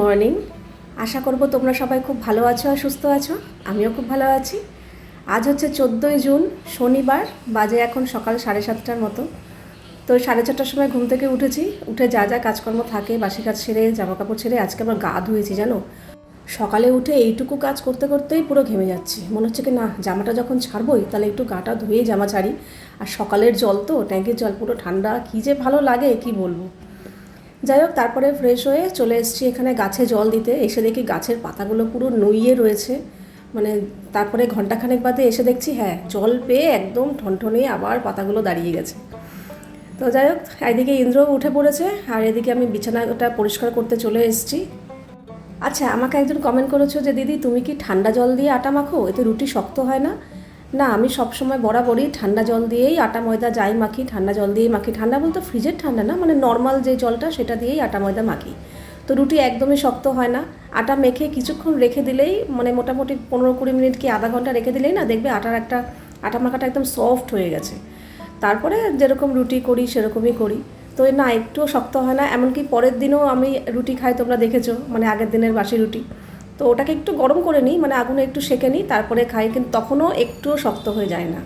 Morning আশা করব তোমরা সবাই খুব ভালো আছো আর সুস্থ আছো। আমিও খুব ভালো আছি। আজ হচ্ছে চোদ্দোই জুন, শনিবার, বাজে এখন সকাল সাড়ে সাতটার মতো। তো সাড়ে চারটার সময় ঘুম থেকে উঠেছি। উঠে যা যা কাজকর্ম থাকে, বাসি কাজ সেরে জামা কাপড় ছেড়ে আজকে আবার গা ধুয়েছি, জানো? সকালে উঠে এইটুকু কাজ করতে করতেই পুরো ঘেমে যাচ্ছি। মনে হচ্ছে কি, না, জামাটা যখন ছাড়বই, তাহলে একটু গাটা ধুয়েই জামা ছাড়ি। আর সকালের জল তো, ট্যাঙ্কের জল পুরো ঠান্ডা। কী যে ভালো লাগে, কি বলব? যাই হোক, তারপরে ফ্রেশ হয়ে চলে এসেছি এখানে গাছে জল দিতে। এসে দেখি গাছের পাতাগুলো পুরো নুইয়ে রয়েছে। মানে তারপরে ঘন্টাখানেক বাদে এসে দেখছি হ্যাঁ জল পেয়ে একদম ঠনঠনে আবার পাতাগুলো দাঁড়িয়ে গেছে। তো যাই হোক এদিকে ইন্দ্র উঠে পড়েছে আর এদিকে আমি বিছানাটা পরিষ্কার করতে চলে এসেছি। আচ্ছা আমাকে একজন কমেন্ট করেছ যে, দিদি, তুমি কি ঠান্ডা জল দিয়ে আটা মাখো? এতে রুটি শক্ত হয় না? না, আমি সবসময় বরাবরই ঠান্ডা জল দিয়েই আটা, ময়দা যাই মাখি, ঠান্ডা জল দিয়েই মাখি। ঠান্ডা বলতে ফ্রিজের ঠান্ডা না মানে নর্মাল যে জলটা সেটা দিয়েই আটা, ময়দা মাখি। তো রুটি একদমই শক্ত হয় না। আটা মেখে কিছুক্ষণ রেখে দিলেই মানে মোটামুটি পনেরো কুড়ি মিনিট কি আধা ঘণ্টা রেখে দিলেই না, দেখবে আটার একটা, আটা মাখাটা একদম সফট হয়ে গেছে। তারপরে যেরকম রুটি করি, সেরকমই করি। তো না, একটুও শক্ত হয় না। এমনকি পরের দিনও আমি রুটি খাই, তোমরা দেখেছ মানে আগের দিনের বাসি রুটি। তো ওটাকে একটু গরম করে নিই মানে আগুনে একটু সেঁকে নিই, তারপরে খাই, কিন্তু তখনও একটুও শক্ত হয়ে যায় না।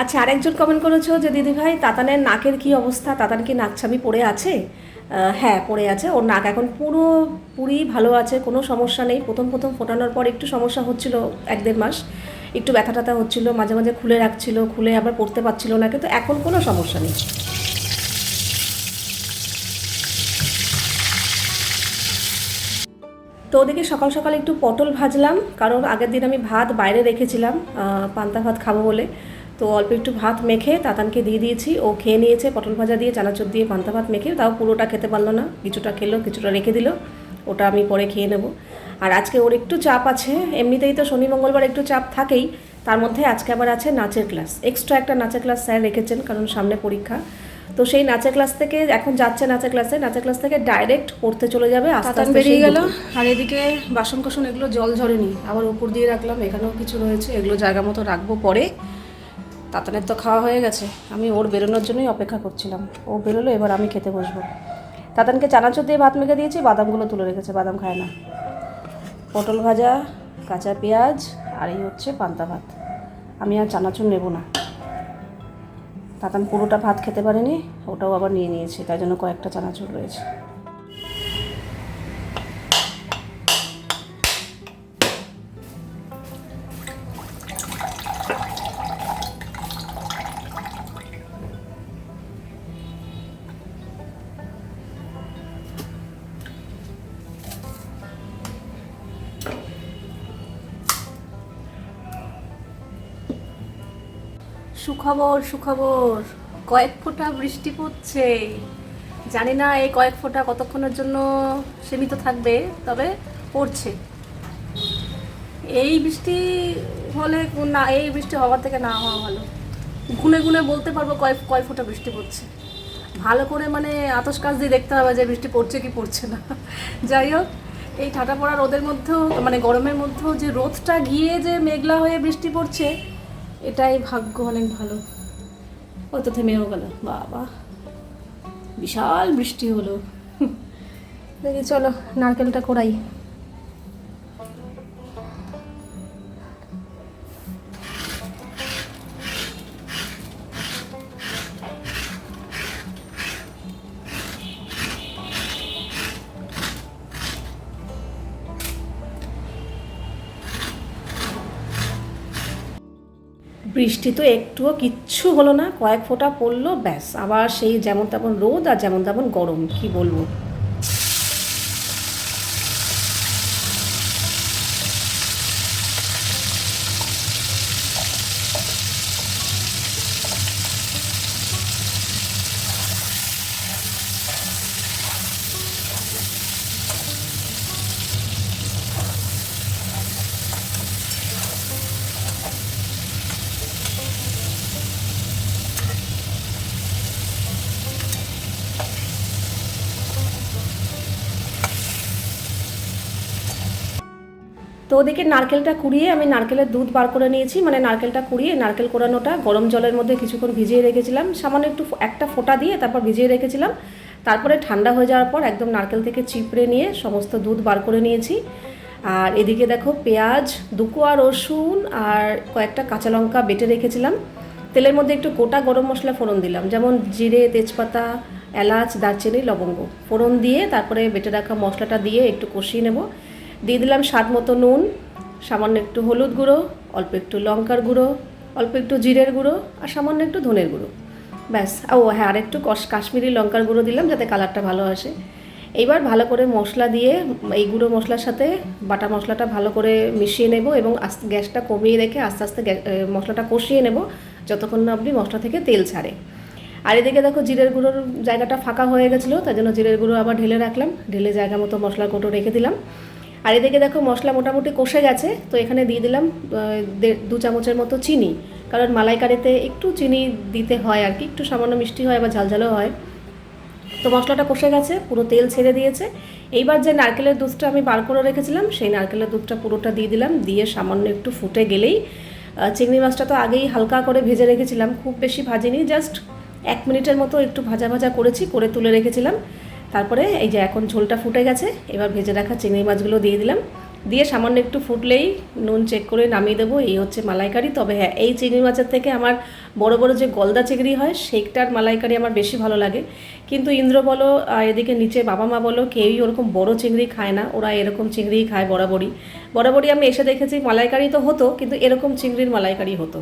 আচ্ছা আরেকজন কমেন্ট করেছ যে দিদিভাই তাতানের নাকের কি অবস্থা? তাতান কি নাকছাবি পড়ে আছে? হ্যাঁ পড়ে আছে। ওর নাক এখন পুরো পুরি ভালো আছে, কোনো সমস্যা নেই। প্রথম প্রথম ফোটানোর পর একটু সমস্যা হচ্ছিল এক দেড় মাস। একটু ব্যথা ট্যাথা হচ্ছিল, মাঝে মাঝে খুলে রাখছিল, খুলে আবার পড়তে পারছিল না, কিন্তু এখন কোনো সমস্যা নেই। তো ওদিকে সকাল সকাল একটু পটল ভাজলাম, কারণ আগের দিন আমি ভাত বাইরে রেখেছিলাম পান্তা ভাত খাব বলে। তো অল্প একটু ভাত মেখে তাতানকে দিয়ে দিয়েছি, ও খেয়ে নিয়েছে পটল ভাজা দিয়ে, চানাচুর দিয়ে পান্তা ভাত মেখে, তাও পুরোটা খেতে পারল না, কিছুটা খেলো, কিছুটা রেখে দিল, ওটা আমি পরে খেয়ে নেব। আর আজকে ওর একটু চাপ আছে, এমনিতেই তো শনি মঙ্গলবার একটু চাপ থাকেই, তার মধ্যে আজকে আবার আছে নাচের ক্লাস, এক্সট্রা একটা নাচের ক্লাস স্যার রেখেছেন, কারণ সামনে পরীক্ষা তো সেই নাচের ক্লাস থেকে এখন যাচ্ছে নাচের ক্লাসে। নাচের ক্লাস থেকে ডাইরেক্ট পড়তে চলে যাবে আস্তে আস্তে বেরিয়ে গেল। আর এদিকে বাসন কোসন এগুলো জল ঝরেনি আবার উপর দিয়ে রাখলাম এখানেও কিছু রয়েছে এগুলো জায়গা মতো রাখব পরে। তাতানের তো খাওয়া হয়ে গেছে আমি ওর বেরোনোর জন্যই অপেক্ষা করছিলাম। ও বেরোলো এবার আমি খেতে বসবো। তাতানকে চানাচুর দিয়ে ভাত মেখে দিয়েছি বাদামগুলো তুলে রেখেছে বাদাম খায় না। পটল ভাজা কাঁচা পেঁয়াজ আর এই হচ্ছে পান্তা ভাত। আমি আর চানাচুর নেব না। তাতান পুরোটা ভাত খেতে পারেনি ওটাও আবার নিয়ে নিয়েছে তাই জন্য কয়েকটা চানাচুর রয়েছে। সুখবর সুখবর। কয়েক ফোঁটা বৃষ্টি পড়ছে। জানি না এই কয়েক ফোঁটা কতক্ষণের জন্য সীমিত থাকবে, তবে পড়ছে। এই বৃষ্টি হলে না, এই বৃষ্টি হওয়ার থেকে না হওয়া ভালো। গুনে গুনে বলতে পারব কয় কয় ফোঁটা বৃষ্টি পড়ছে। ভালো করে মানে আতস কাজ দিয়ে দেখতে হবে যে বৃষ্টি পড়ছে কি পড়ছে না। যাই হোক, এই ঠাটা পড়া রোদের মধ্যেও মানে গরমের মধ্যেও যে রোদটা গিয়ে যে মেঘলা হয়ে বৃষ্টি পড়ছে এটাই ভাগ্য অনেক ভালো। ও তো থেমেও গেল বাবা, বিশাল বৃষ্টি হলো। দেখি চলো, নারকেলটা কোড়াই। বৃষ্টি তো একটুও কিচ্ছু হলো না, কয়েক ফোঁটা পড়ল, ব্যাস। আবার সেই যেমন তেমন রোদ আর যেমন তেমন গরম, কি বলব? ওদিকে নারকেলটা কুড়িয়ে আমি নারকেলের দুধ বার করে নিয়েছি মানে নারকেলটা কুড়িয়ে নারকেল কোড়ানোটা গরম জলের মধ্যে কিছুক্ষণ ভিজিয়ে রেখেছিলাম। সামান্য একটু একটা ফোঁটা দিয়ে তারপর ভিজিয়ে রেখেছিলাম। তারপরে ঠান্ডা হয়ে যাওয়ার পর একদম নারকেল থেকে চিপড়ে নিয়ে সমস্ত দুধ বার করে নিয়েছি। আর এদিকে দেখো পেঁয়াজ, দুকোয়া, রসুন আর কয়েকটা কাঁচা লঙ্কা বেটে রেখেছিলাম। তেলের মধ্যে একটু গোটা গরম মশলা ফোড়ন দিলাম, যেমন জিরে, তেজপাতা, এলাচ, দারচিনি, লবঙ্গ। ফোড়ন দিয়ে তারপরে বেটে রাখা মশলাটা দিয়ে একটু কষিয়ে নেব। দিয়ে দিলাম স্বাদ মতো নুন, সামান্য একটু হলুদ গুঁড়ো, অল্প একটু লঙ্কার গুঁড়ো, অল্প একটু জিরের গুঁড়ো আর সামান্য একটু ধনের গুঁড়ো। ব্যাস। ও হ্যাঁ আর একটু কাশ্মীরি লঙ্কার গুঁড়ো দিলাম যাতে কালারটা ভালো আসে। এইবার ভালো করে মশলা দিয়ে এই গুঁড়ো মশলার সাথে বাটা মশলাটা ভালো করে মিশিয়ে নেব এবং আস্তে, গ্যাসটা কমিয়ে রেখে আস্তে আস্তে মশলাটা কষিয়ে নেব যতক্ষণ না আপনি মশলা থেকে তেল ছাড়ে। আর এদিকে দেখো জিরের গুঁড়োর জায়গাটা ফাঁকা হয়ে গেছিল, তাই জন্য জিরের গুঁড়ো আবার ঢেলে রাখলাম। ঢেলে জায়গা মতো মশলার কোটো রেখে দিলাম। আর এদিকে দেখো মশলা মোটামুটি কষে গেছে, তো এখানে দিয়ে দিলাম দু চামচের মতো চিনি। কারণ মালাইকারিতে একটু চিনি দিতে হয় আর কি, একটু সামান্য মিষ্টি হয় বা ঝালঝালও হয়। তো মশলাটা কষে গেছে, পুরো তেল ছেড়ে দিয়েছে। এইবার যে নারকেলের দুধটা আমি বার করে রেখেছিলাম, সেই নারকেলের দুধটা পুরোটা দিয়ে দিলাম, দিয়ে সামান্য একটু ফুটে গেলেই চিংড়ি মাছটা তো আগেই হালকা করে ভেজে রেখেছিলাম, খুব বেশি ভাজিনি, জাস্ট এক মিনিটের মতো একটু ভাজা ভাজা করেছি, করে তুলে রেখেছিলাম। তারপরে এই যে এখন ঝোলটা ফুটে গেছে, এবার ভেজে রাখা চিংড়ি মাছগুলো দিয়ে দিলাম। দিয়ে সামান্য একটু ফুটলেই নুন চেক করে নামিয়ে দেবো, এই হচ্ছে মালাইকারি। তবে হ্যাঁ এই চিংড়ি মাছের থেকে আমার বড় বড় যে গলদা চিংড়ি হয়, সেইটার মালাইকারি আমার বেশি ভালো লাগে। কিন্তু ইন্দ্র বলো এদিকে নিচে বাবা মা বলো, কেউই ওরকম বড় চিংড়ি খায় না, ওরা এরকম চিংড়িই খায় বরাবরই। বরাবরই আমি এসে দেখেছি মালাইকারি তো হতো, কিন্তু এরকম চিংড়ির মালাইকারি হতো,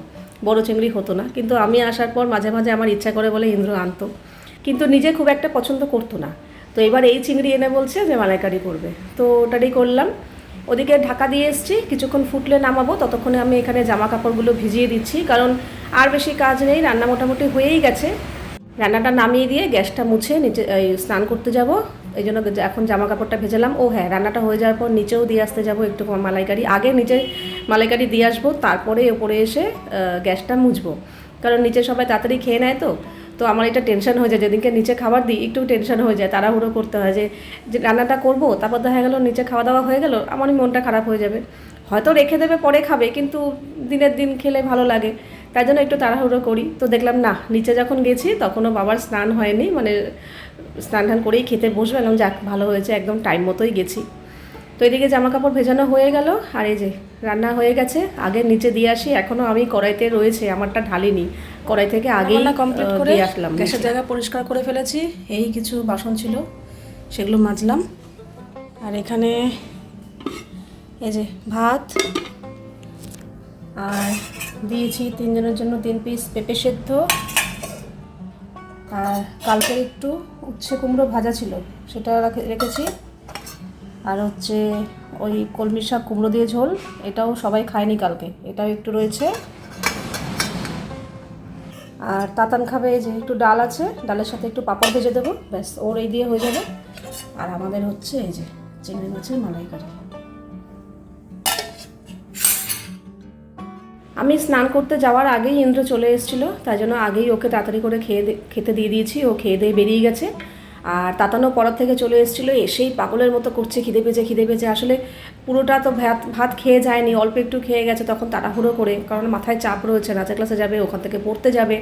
বড় চিংড়ি হতো না। কিন্তু আমি আসার পর মাঝে মাঝে আমার ইচ্ছা করে বলে ইন্দ্র আনতো। কিন্তু নিজে খুব একটা পছন্দ করতো না। তো এবার এই চিংড়ি এনে বলছে যে মালাইকারি করবে। তো ওটারই করলাম। ওদিকে ঢাকা দিয়ে এসেছি, কিছুক্ষণ ফুটলে নামাবো, ততক্ষণে আমি এখানে জামা কাপড়গুলো ভিজিয়ে দিচ্ছি, কারণ আর বেশি কাজ নেই, রান্না মোটামুটি হয়েই গেছে। রান্নাটা নামিয়ে দিয়ে গ্যাসটা মুছে নিচে স্নান করতে যাব। এই জন্য এখন জামা কাপড়টা ভেজালাম। ও হ্যাঁ রান্নাটা হয়ে যাওয়ার পর নিচেও দিয়ে আসতে যাব একটু মালাইকারি। আগে নিচে মালাইকারি দিয়ে আসব, তারপরে ওপরে এসে গ্যাসটা মুছবো। কারণ নিচে সবাই তাড়াতাড়ি খেয়ে নেয় তো। তো আমার এটা টেনশন হয়ে যায়। যেদিনকে নিচে খাবার দিই, একটু টেনশন হয়ে যায়, তাড়াহুড়ো করতে হয় যে রান্নাটা করব, তারপর দেখা গেলো নিচে খাওয়া দাওয়া হয়ে গেলো, আমারই মনটা খারাপ হয়ে যাবে। হয়তো রেখে দেবে, পরে খাবে, কিন্তু দিনের দিন খেলে ভালো লাগে। তাই জন্য একটু তাড়াহুড়ো করি। তো দেখলাম, না, নিচে যখন গেছি, তখনও বাবার স্নান হয়নি মানে স্নান টান করেই খেতে বসবে। এলাম যাক, ভালো হয়েছে, একদম টাইম মতোই গেছি। তো এদিকে জামা কাপড় ভেজানো হয়ে গেল। আর এই যে, রান্না হয়ে গেছে। আগে নিচে দিয়ে আসি এখনও আমি কড়াইতে রয়েছে, আমারটা ঢালিনি। কড়াই থেকে আগেই কমপ্লিট করে আসলাম গ্যাসের জায়গা পরিষ্কার করে ফেলেছি। এই কিছু বাসন ছিল সেগুলো মাজলাম। আর এখানে এই যে ভাত আর দিয়েছি তিনজনের জন্য তিন পিস পেঁপে সেদ্ধ। আর কালকে একটু উচ্ছে কুমড়ো ভাজা ছিল সেটা রাখে- রেখেছি। আর হচ্ছে ওই কলমি শাক কুমড়ো দিয়ে ঝোল এটাও সবাই খায়নি কালকে এটাও একটু রয়েছে। আর তাতান খাবে যে একটু ডাল আছে, ডালের সাথে একটু পাপড় ভেজে দেবো। ব্যাস, ওর এই দিয়ে হয়ে যাবে। আর আমাদের হচ্ছে এই যে চিংড়ি মাছের মালাইকারি। আমি স্নান করতে যাওয়ার আগেই ইন্দ্র চলে এসেছিল, তাই জন্য আগেই ওকে তাড়াতাড়ি করে খেয়ে খেতে দিয়ে দিয়েছি, ও খেয়ে দিয়ে বেরিয়ে গেছে। আর তাতানো পড়ার থেকে চলে এসেছিল, এসেই পাগলের মতো করছে, খিদে পেয়েছে খিদে পেয়েছে। আসলে পুরোটা তো ভাত ভাত খেয়ে যায়নি, অল্প একটু খেয়ে গেছে, তখন তাড়াহুড়ো করে, কারণ মাথায় চাপ রয়েছে নাচের ক্লাসে যাবে, ওখান থেকে পড়তে যাবে,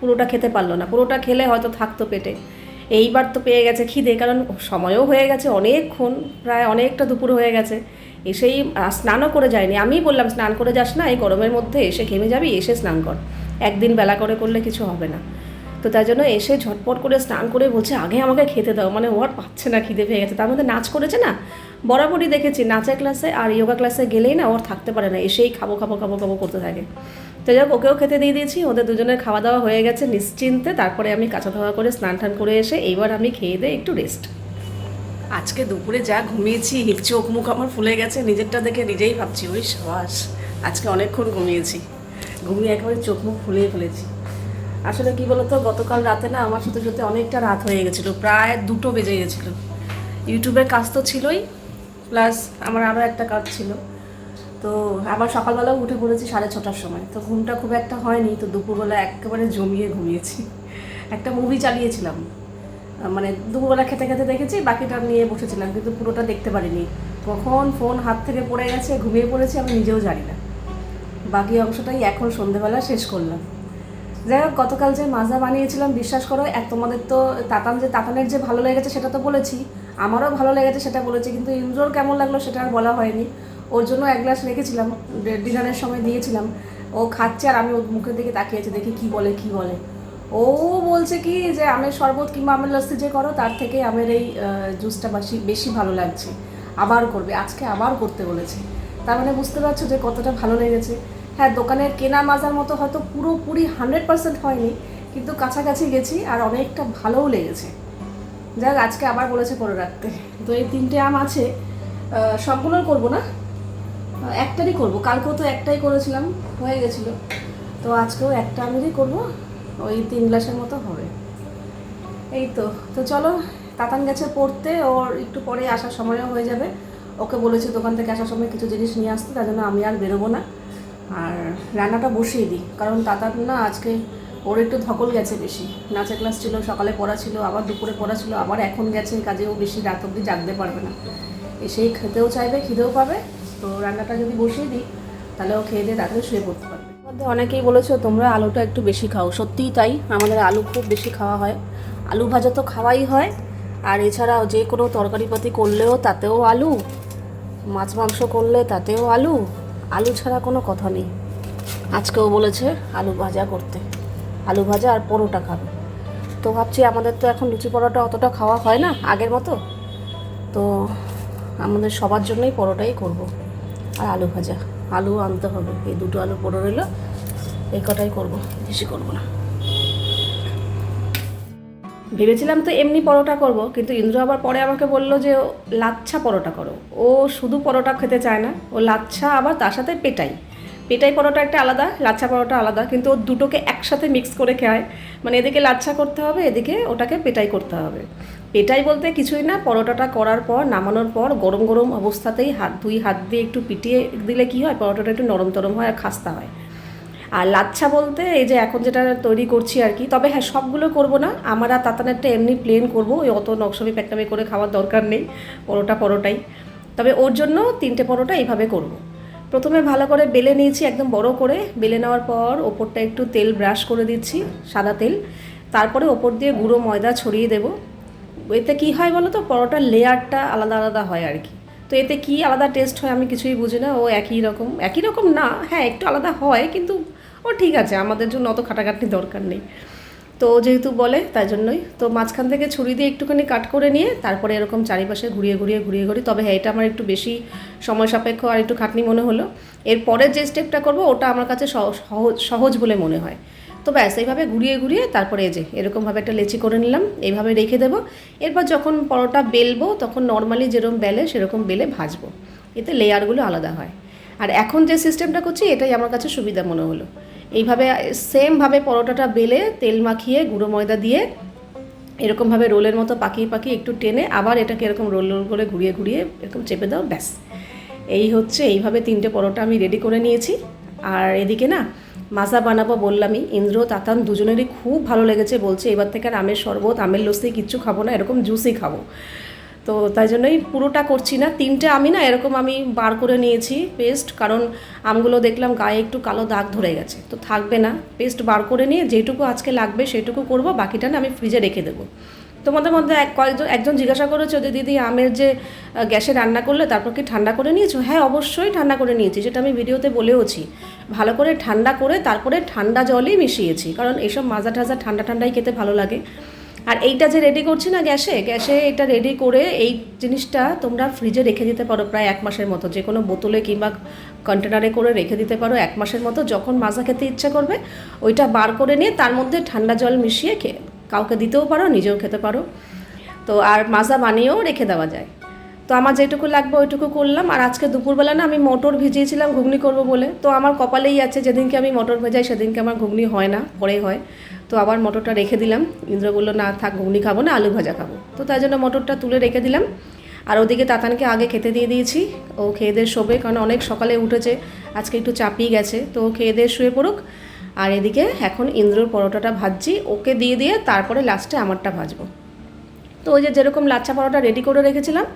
পুরোটা খেতে পারল না, পুরোটা খেলে হয়তো থাকতো পেটে। এইবার তো পেয়ে গেছে খিদে, কারণ সময়ও হয়ে গেছে অনেকক্ষণ, প্রায় অনেকটা দুপুর হয়ে গেছে, এসেই স্নানও করে যায়নি আমিই বললাম, স্নান করে যাস না, এই গরমের মধ্যে এসে ঘেমে যাবি, এসে স্নান কর, একদিন বেলা করে করলে কিছু হবে না। তো তাই জন্য এসে ঝটপট করে স্নান করে বলছে, আগে আমাকে খেতে দাও। মানে ও আর পাচ্ছে না, খিদে পেয়ে গেছে, তার মধ্যে নাচ করেছে না বরাবরই দেখেছি নাচের ক্লাসে আর যোগা ক্লাসে গেলেই না ওর থাকতে পারে না, এসেই খাব খাব খাব খাব করতে থাকে। তো যাই ওকেও খেতে দিয়ে দিয়েছি, ওদের দুজনের খাওয়া দাওয়া হয়ে গেছে নিশ্চিন্তে, তারপরে আমি কাঁচা ধোয়া করে স্নান টান করে এসে এইবার আমি খেয়ে দিয়ে একটু রেস্ট আজকে দুপুরে যা ঘুমিয়েছি চোখ মুখ আমার ফুলে গেছে, নিজেরটা দেখে নিজেই ভাবছি, ওই সাবাস, আজকে অনেকক্ষণ ঘুমিয়েছি। ঘুমিয়ে একেবারে চোখ মুখ ফুলিয়ে ফেলেছি। আসলে কি বলতো, গতকাল রাতে না আমার সাথে সাথে অনেকটা রাত হয়ে গেছিল, প্রায় দুটো বেজে গেছিল। ইউটিউবের কাজ তো ছিলই প্লাস আমার আরও একটা কাজ ছিল। তো আবার সকালবেলাও উঠে পড়েছি সাড়ে ছটার সময়। তো ঘুমটা খুব একটা হয়নি, তো দুপুরবেলা একেবারে জমিয়ে ঘুমিয়েছি। একটা মুভি চালিয়েছিলাম। মানে দুপুরবেলা খেতে খেতে দেখেছি, বাকিটা নিয়ে বসেছিলাম, কিন্তু পুরোটা দেখতে পারিনি। কখন ফোন হাত থেকে পড়ে গেছে, ঘুমিয়ে পড়েছি, আমি নিজেও জানি না। বাকি অংশটাই এখন সন্ধেবেলা শেষ করলাম। যাই হোক, গতকাল যে মাজা বানিয়েছিলাম, বিশ্বাস করো এক তোমাদের তো তাতান যে তাতানের যে ভালো লেগেছে, সেটা তো বলেছি। আমারও ভালো লেগেছে সেটা বলেছে, কিন্তু ইন্দ্রর কেমন লাগল সেটা আর বলা হয়নি। ওর জন্য এক গ্লাস রেখেছিলাম ডিনারের সময় দিয়েছিলাম। ও খাচ্ছে আর আমি ওর মুখের দিকে তাকিয়েছি দেখি কি বলে কি বলে। ও বলছে কি যে, আমের শরবত কিংবা আমের লস্যি যে করো, তার থেকে আমের এই জুসটা বেশি বেশি ভালো লাগছে। আবার করবে, আজকে আবার করতে বলেছে। তার মানে বুঝতে পারছ যে কতটা ভালো লেগেছে। হ্যাঁ দোকানের কেনা মাজার মতো হয়তো পুরোপুরি হান্ড্রেড পার্সেন্ট হয়নি, কিন্তু কাছাকাছি গেছি আর অনেকটা ভালোও লেগেছে। যাক, আজকে আবার বলেছে করে রাখতে। তো এই তিনটে আম আছে সবগুলোর করব না? একটারই করব। কালকেও তো একটাই করেছিলাম, হয়ে গেছিল। তো আজকেও একটা আমেরই করব, ওই তিন গ্লাসের মতো হবে। এই তো তো চলো, তাতান গেছে পড়তে, ওর একটু পরে আসার সময়ও হয়ে যাবে। ওকে বলেছি দোকান থেকে আসার সময় কিছু জিনিস নিয়ে আসতে, তার জন্য আমি আর বেরোবো না। আর রান্নাটা বসিয়ে দিই, কারণ তাতান না আজকে ওর একটু ধকল গেছে বেশি। নাচের ক্লাস ছিল, সকালে পড়া ছিল, আবার দুপুরে পড়া ছিল, আবার এখন গেছে কাজেও বেশি রাত অবধি জাগতে পারবে না। এসেই খেতেও চাইবে, খিদেও পাবে। তো রান্নাটা যদি বসিয়ে দিই, তাহলে ও খেয়ে দিয়ে তাড়াতাড়ি শুয়ে পড়তে পারবে। মধ্যে অনেকেই বলেছ, তোমরা আলুটা একটু বেশি খাও। সত্যিই তাই, আমাদের আলু খুব বেশি খাওয়া হয়। আলু ভাজা তো খাওয়াই হয়। আর এছাড়াও যে কোনো তরকারিপাতি করলেও তাতেও আলু, মাছ মাংস করলে তাতেও আলু। আলু ছাড়া কোনো কথা নেই। আজকেও বলেছে, আলু ভাজা করতে। আলু ভাজা আর পরোটা খাবে। তো ভাবছি আমাদের তো এখন লুচি পরোটা অতটা খাওয়া হয় না, আগের মতো। তো আমাদের সবার জন্যই পরোটাই করব, আর আলু ভাজা। আলু আনতে হবে, এই দুটো আলু পড়ে রইল, এই কটাই করব, বেশি করব না। ভেবেছিলাম তো এমনি পরোটা করব, কিন্তু ইন্দ্র আবার পরে আমাকে বলল যে লাচ্ছা পরোটা করো। ও শুধু পরোটা খেতে চায় না, ও লাচ্ছা আবার তার সাথে পেটাই। পেটাই পরোটা একটা আলাদা, লাচ্ছা পরোটা আলাদা, কিন্তু ও দুটোকে একসাথে মিক্স করে খায়। মানে এদিকে লাচ্ছা করতে হবে, এদিকে ওটাকে পেটাই করতে হবে। পেটাই বলতে কিছুই না, পরোটাটা করার পর, নামানোর পর, গরম গরম অবস্থাতেই হাত, দুই হাত দিয়ে একটু পিটিয়ে দিলে কি হয়, পরোটাটা একটু নরম তরম হয় আর খাস্তা হয়। আর লাচ্ছা বলতে এই যে এখন যেটা তৈরি করছি আর কি, তবে হ্যাঁ সবগুলো করব না। আমার আর তাতানেরটা এমনি প্লেন করব, ওই অত নকশামি প্যাকটামি করে খাওয়ার দরকার নেই, পরোটা পরোটাই। তবে ওর জন্য তিনটে পরোটা এইভাবে করব। প্রথমে ভালো করে বেলে নিয়েছি একদম বড় করে। বেলে নেওয়ার পর ওপরটা একটু তেল ব্রাশ করে দিচ্ছি, সাদা তেল। তারপরে ওপর দিয়ে গুঁড়ো ময়দা ছড়িয়ে দেবো। এতে কি হয় বলো তো, পরোটার লেয়ারটা আলাদা আলাদা হয় আর কি। তো এতে কি আলাদা টেস্ট হয় আমি কিছুই বুঝি না, ও একই রকম। একই রকম না হ্যাঁ একটু আলাদা হয়, কিন্তু ও ঠিক আছে, আমাদের জন্য অত খাটাখাটনি দরকার নেই। তো যেহেতু বলে, তাই জন্যই। তো মাঝখান থেকে ছুরি দিয়ে একটুখানি কাট করে নিয়ে, তারপরে এরকম চারিপাশে ঘুরিয়ে ঘুরিয়ে ঘুরিয়ে ঘুরি তবে হ্যাঁ এটা আমার একটু বেশি সময় সাপেক্ষ আর একটু খাটনি মনে হলো। এরপরের যে স্টেপটা করব, ওটা আমার কাছে সহ- সহজ সহজ বলে মনে হয়। তো ব্যাস, এইভাবে ঘুরিয়ে ঘুরিয়ে তারপরে এই যে, এরকমভাবে একটা লেচি করে নিলাম, এইভাবে রেখে দেবো। এরপর যখন পরোটা বেলবো, তখন নর্মালি যেরকম বেলে, সেরকম বেলে ভাজবো। এতে লেয়ারগুলো আলাদা হয়। আর এখন যে সিস্টেমটা করছি, এটাই আমার কাছে সুবিধা মনে হলো। এইভাবে সেমভাবে পরোটাটা বেলে তেল মাখিয়ে গুঁড়ো ময়দা দিয়ে এরকমভাবে রোলের মতো পাকিয়ে পাকিয়ে একটু টেনে আবার এটাকে এরকম রোল রোল করে ঘুরিয়ে ঘুরিয়ে এরকম চেপে দাও, ব্যাস। এই হচ্ছে, এইভাবে তিনটে পরোটা আমি রেডি করে নিয়েছি। আর এদিকে না, মাজা বানাবো বললামই, ইন্দ্র, তাতান দুজনেরই খুব ভালো লেগেছে বলছে, এবার থেকে আর আমের শরবত, আমের লস্যি কিচ্ছু খাব না, এরকম জুসই খাব। তো তাই জন্যই পুরোটা করছি না। তিনটে আমি না এরকম আমি বার করে নিয়েছি পেস্ট কারণ আমগুলো দেখলাম গায়ে একটু কালো দাগ ধরে গেছে। তো থাকবে না পেস্ট বার করে নিয়ে যেটুকু আজকে লাগবে সেটুকু করব, বাকিটা না আমি ফ্রিজে রেখে দেবো। তোমাদের মধ্যে এক কয়েকজন, একজন জিজ্ঞাসা করেছ যে, দিদি, আমের যে গ্যাসে রান্না করলে তারপর কি ঠান্ডা করে নিয়েছো? হ্যাঁ অবশ্যই ঠান্ডা করে নিয়েছি সেটা আমি ভিডিওতে বলেওছি। ভালো করে ঠান্ডা করে তারপরে ঠান্ডা জলই মিশিয়েছি, কারণ এইসব মাজা ঠাজা ঠান্ডা ঠান্ডাই খেতে ভালো লাগে। আর এইটা যে রেডি করছি না গ্যাসে গ্যাসে এটা রেডি করে এই জিনিসটা তোমরা ফ্রিজে রেখে দিতে পারো প্রায় এক মাসের মতো। যে কোনো বোতলে কিংবা কন্টেনারে করে রেখে দিতে পারো এক মাসের মতো। যখন মাজা খেতে ইচ্ছা করবে, ওইটা বার করে নিয়ে তার মধ্যে ঠান্ডা জল মিশিয়ে খেয়ে কাউকে দিতেও পারো, নিজেও খেতে পারো। তো আর মাজা বানিয়েও রেখে দেওয়া যায়। তো আমার যেটুকু লাগবে ওইটুকু করলাম। আর আজকে দুপুরবেলা না আমি মটর ভিজিয়েছিলাম, ঘুগনি করব বলে। তো আমার কপালেই আছে, যেদিনকে আমি মটর ভেজাই, সেদিনকে আমার ঘুগনি হয় না পরে হয়। তো আবার মটরটা রেখে দিলাম। ইন্দ্র বলল, না থাক, ঘুগনি খাব না, আলু ভাজা খাব। তো তাই জন্য মটরটা তুলে রেখে দিলাম। আর ওদিকে তাতানকে আগে খেতে দিয়ে দিয়েছি। ও খেয়ে দিয়ে শোবে, কারণ অনেক সকালে উঠেছে, আজকে একটু চাপিয়ে গেছে। তো ও খেয়ে দিয়ে শুয়ে পড়ুক। আর এদিকে এখন ইন্দ্রর পরোটাটা ভাজছি। ওকে দিয়ে দিয়ে তারপরে লাস্টে আমারটা ভাজবো। তো ওই যে যেরকম লাচ্ছা পরোটা রেডি করে রেখেছিলাম,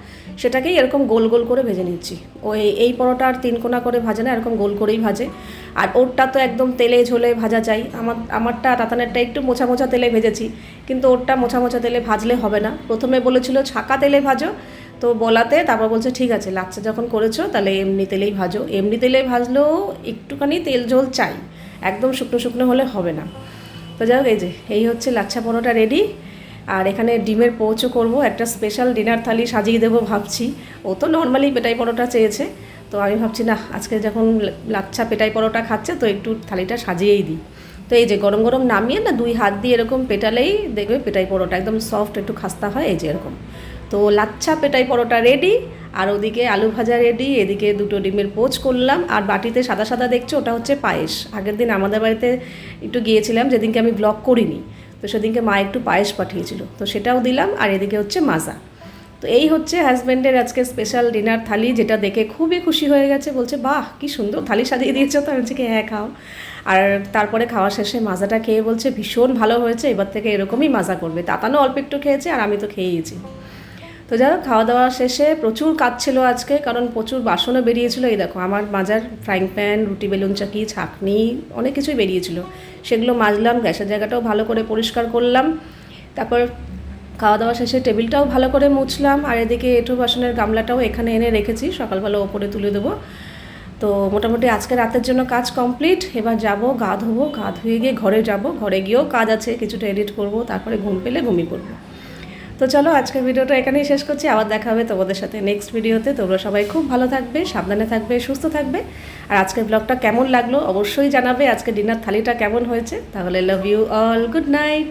সেটাকেই এরকম গোল গোল করে ভেজে নিচ্ছি। ওই এই পরোটা আর তিন কোনা করে ভাজে না, এরকম গোল করেই ভাজে। আর ওরটা তো একদম তেলে ঝোলে ভাজা চাই। আমার, আমারটা তাতানেরটা একটু মোছা মোছা তেলে ভেজেছি, কিন্তু ওরটা মোছা মোছা তেলে ভাজলে হবে না। প্রথমে বলেছিল, ছাকা তেলে ভাজো। তো বলাতে তারপর বলছে, ঠিক আছে, লাচ্ছা যখন করেছ, তাহলে এমনি তেলেই ভাজো। এমনি তেলে ভাজলেও একটুখানি তেল ঝোল চাই। একদম শুকনো শুকনো হলে হবে না। তো যাই হোক, এই যে, এই হচ্ছে লাচ্ছা পরোটা রেডি আর এখানে ডিমের পোচও করব, একটা স্পেশাল ডিনার থালি সাজিয়ে দেবো ভাবছি। ও তো নর্মালি পেটাই পরোটা চেয়েছে, তো আমি ভাবছি না আজকে যখন লাচ্ছা পেটাই পরোটা খাচ্ছে, তো একটু থালিটা সাজিয়েই দিই। তো এই যে গরম গরম নামিয়ে না দুই হাত দিয়ে এরকম পেটালেই দেখবে পেটাই পরোটা একদম সফট একটু খাস্তা হয়, এই যে এরকম। তো লাচ্ছা পেটাই পরোটা রেডি আর ওদিকে আলু ভাজা রেডি এদিকে দুটো ডিমের পোচ করলাম, আর বাটিতে সাদা সাদা দেখছ, ওটা হচ্ছে পায়েস। আগের দিন আমাদের বাড়িতে একটু গিয়েছিলাম, যেদিনকে আমি ব্লগ করিনি। তো সেদিনকে মা একটু পায়েস পাঠিয়েছিল। তো সেটাও দিলাম, আর এদিকে হচ্ছে মাজা। তো এই হচ্ছে হাজব্যান্ডের আজকে স্পেশাল ডিনার থালি, যেটা দেখে খুবই খুশি হয়ে গেছে, বলছে, বাহ, কি সুন্দর থালি সাজিয়ে দিয়েছ। তো আমি হচ্ছে কি হ্যাঁ খাও। আর তারপরে খাওয়া শেষে মাজাটা খেয়ে বলছে, ভীষণ ভালো হয়েছে, এবার থেকে এরকমই মাজা করবে। তাতানো অল্প একটু খেয়েছে, আর আমি তো খেয়েইছি। তো যাই হোক খাওয়া দাওয়া শেষে প্রচুর কাজ ছিল আজকে, কারণ প্রচুর বাসনও বেরিয়েছিল। এই দেখো, আমার মাজার ফ্রাইং প্যান রুটি, বেলুন, চাকি, ছাকনি, অনেক কিছুই বেরিয়েছিল। সেগুলো মাজলাম, গ্যাসের জায়গাটাও ভালো করে পরিষ্কার করলাম। তারপর খাওয়া দাওয়া শেষে টেবিলটাও ভালো করে মুছলাম। আর এদিকে এঁঠো বাসনের গামলাটাও এখানে এনে রেখেছি, সকালবেলা ওপরে তুলে দেবো। তো মোটামুটি আজকে রাতের জন্য কাজ কমপ্লিট। এবার যাব, গা ধোবো, গা ধুয়ে গিয়ে ঘরে যাব। ঘরে গিয়েও কাজ আছে, কিছুটা এডিট করব, তারপরে ঘুম পেলে ঘুমিয়ে পড়ব। তো চলো, আজকের ভিডিওটা এখানেই শেষ করছি। আবার দেখা হবে তোমাদের সাথে নেক্সট ভিডিওতে তোমরা সবাই খুব ভালো থাকবে, সাবধানে থাকবে, সুস্থ থাকবে। আর আজকের ব্লগটা কেমন লাগল অবশ্যই জানাবে। আজকে ডিনার থালিটা কেমন হয়েছে? তাহলে love you all good night